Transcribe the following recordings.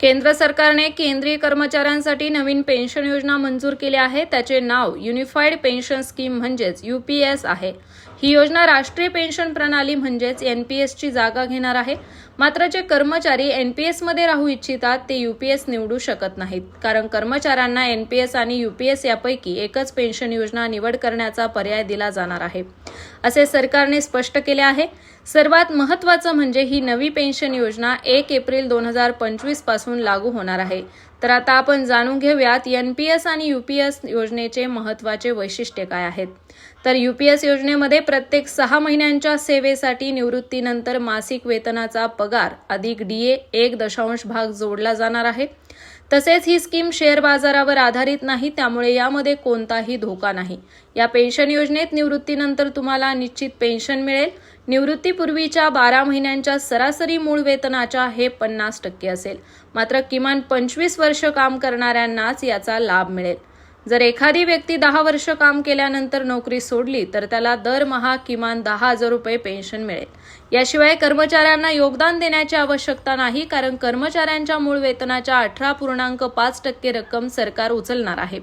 केंद्र सरकारने केंद्रीय कर्मचाऱ्यांसाठी नवीन पेन्शन योजना मंजूर केली आहे. त्याचे नाव युनिफाईड पेन्शन स्कीम म्हणजेच यू पी एस आहे. ही योजना राष्ट्रीय पेन्शन प्रणाली म्हणजेच एन पी एसची जागा घेणार आहे. मात्र जे कर्मचारी एन पी एसमध्ये राहू इच्छितात ते यू पी एस निवडू शकत नाहीत. कारण कर्मचाऱ्यांना एन पी एस आणि यू पी एस यापैकी एकच पेन्शन योजना निवड करण्याचा पर्याय दिला जाणार आहे. असे सरकारने स्पष्ट केले आहे. सर्वात महत्त्वाचं म्हणजे ही नवी पेन्शन योजना एक एप्रिल दोन हजार पंचवीसपासून लागू होणार आहे. तर आता आपण जाणून घेऊयात एन पी एस आणि यू पी एस योजनेचे महत्त्वाचे वैशिष्ट्य काय आहेत. तर यू पी एस योजनेमध्ये प्रत्येक सहा महिन्यांच्या सेवेसाठी निवृत्तीनंतर मासिक वेतनाचा पगार अधिक डी ए एक दशांश भाग जोडला जाणार आहे. तसेच ही स्कीम शेअर बाजारावर आधारित नाही त्यामुळे यामध्ये कोणताही धोका नाही. या पेन्शन योजनेत निवृत्तीनंतर तुम्हाला निश्चित पेन्शन मिळेल. निवृत्तीपूर्वीच्या बारा महिन्यांच्या सरासरी मूळ वेतनाच्या हे पन्नास टक्के असेल. मात्र किमान पंचवीस वर्ष काम करणाऱ्यांनाच याचा लाभ मिळेल. जर एखादी व्यक्ती दहा वर्ष काम केल्यानंतर नोकरी सोडली तर त्याला दरमहा किमान दहा हजार रुपये पेन्शन मिळेल. याशिवाय कर्मचाऱ्यांना योगदान देण्याची आवश्यकता नाही कारण कर्मचाऱ्यांच्या मूळ वेतनाच्या अठरा पूर्णांक पाच टक्के रक्कम सरकार उचलणार आहे.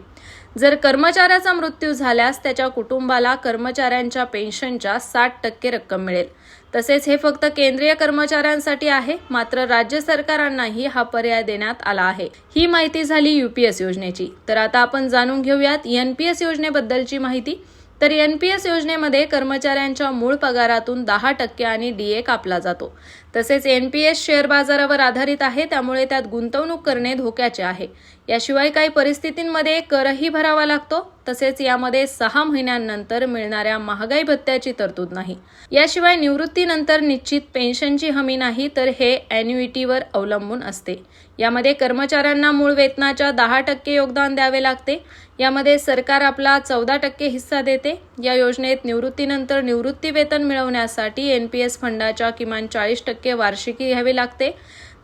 जर कर्मचाऱ्याचा मृत्यू झाल्यास त्याच्या कुटुंबाला कर्मचाऱ्यांच्या पेन्शनच्या साठ टक्के रक्कम मिळेल. तसेच हे फक्त केंद्रीय कर्मचाऱ्यांसाठी आहे मात्र राज्य सरकारांनाही हा पर्याय देण्यात आला आहे. ही माहिती झाली युपीएस योजनेची. तर आता आपण जाणून घेऊयात एनपीएस योजनेबद्दलची माहिती. तर एन पी एस योजनेमध्ये कर्मचाऱ्यांच्या मूळ पगारातून दहा टक्के आणि डी ए कापला जातो. तसेच एन पी एस शेअर बाजारावर आधारित आहे त्यामुळे त्यात गुंतवणूक करणे धोक्याचे आहे. याशिवाय काही परिस्थितींमध्ये करही भरावा लागतो तसेच यामध्ये सहा महिन्यांनंतर मिळणाऱ्या महागाई भत्त्याची तरतूद नाही. याशिवाय निवृत्तीनंतर निश्चित पेन्शनची हमी नाही तर हे अॅन्युइटीवर अवलंबून असते. यामध्ये कर्मचाऱ्यांना मूळ वेतनाच्या दहा टक्के योगदान द्यावे लागते. यामध्ये सरकार आपला चौदा टक्के हिस्सा देते. या योजनेत निवृत्तीनंतर निवृत्ती वेतन मिळवण्यासाठी एन पी एस फंडाच्या किमान चाळीस टक्के वार्षिकी घ्यावी लागते.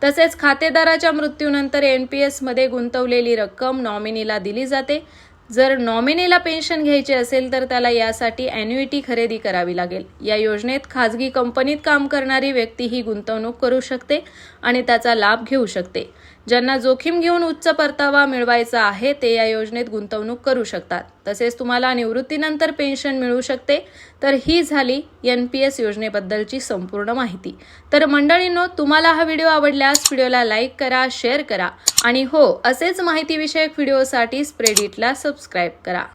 तसेच खातेदाराच्या मृत्यूनंतर एन पी एसमध्ये गुंतवलेली रक्कम नॉमिनीला दिली जाते. जर नॉमिनीला पेन्शन घ्यायची असेल तर त्याला यासाठी अॅन्युइटी खरेदी करावी लागेल. या योजनेत खाजगी कंपनीत काम करणारी व्यक्ती ही गुंतवणूक करू शकते आणि त्याचा लाभ घेऊ शकते. ज्यांना जोखीम घेऊन उच्च परतावा मिळवायचा आहे ते या योजनेत गुंतवणूक करू शकतात. तसेच तुम्हाला निवृत्तीनंतर पेन्शन मिळू शकते. तर ही झाली एन पी एस योजनेबद्दलची संपूर्ण माहिती. तर मंडळींनो तुम्हाला हा व्हिडिओ आवडल्यास व्हिडिओला लाईक करा शेअर करा. आणि हो असेच माहितीविषयक व्हिडिओसाठी स्प्रेडिटला सबस्क्राईब करा.